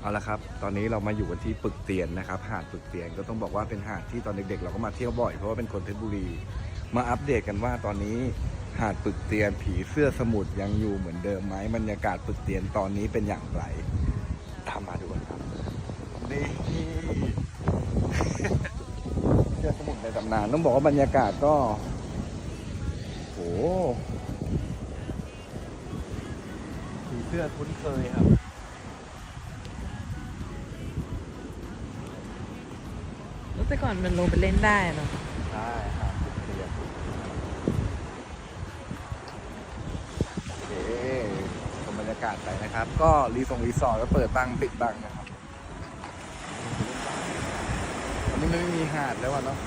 เอาละครับ ตอนนี้เรามาอยู่กันที่ปึกเตียนนะครับ หาดปึกเตียนก็ต้องบอกว่าเป็นหาดที่ตอนเด็กๆ เราก็มาเที่ยวบ่อยเพราะว่าเป็นคนเพชรบุรี มาอัปเดตกันว่าตอนนี้หาดปึกเตียนผีเสื้อสมุทรยังอยู่เหมือนเดิมไหมบรรยากาศปึกเตียนตอนนี้เป็นอย่างไรตามมาดูกันครับนี่เสื้อสมุทรในตำนานต้องบอกว่าบรรยากาศก็โหผีเสื้อคุ้นเคยครับ แล้แต่ก่อนมันลงไปเล่นได้เนาะใช่ครับเรียนโอเคชมบรรยากาศไปนะครับ ก็รีสอร์ทรีสอร์ทก็เปิดบังปิดบังนะครับตอนนี้มันไม่มีหาดแล้วอะเนาะ